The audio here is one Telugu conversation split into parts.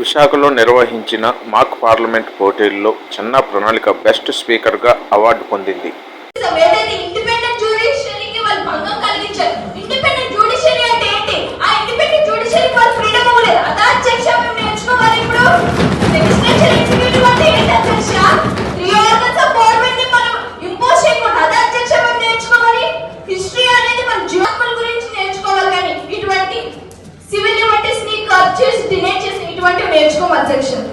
విశాఖలో నిర్వహించిన మాక్ పార్లమెంట్ పోటీల్లో చిన్న ప్రణాళిక బెస్ట్ స్పీకర్గా అవార్డు పొందింది. నేర్చుకోమని సెక్షన్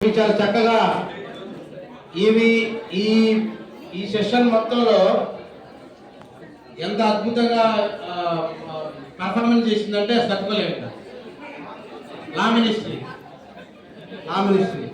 చాలా చక్కగా ఇవి ఈ ఈ సెషన్ మొత్తంలో ఎంత అద్భుతంగా పర్ఫార్మెన్స్ చేసిందంటే సత్తుకోలేమిట లా మినిస్ట్రీ. లా మినిస్ట్రీ.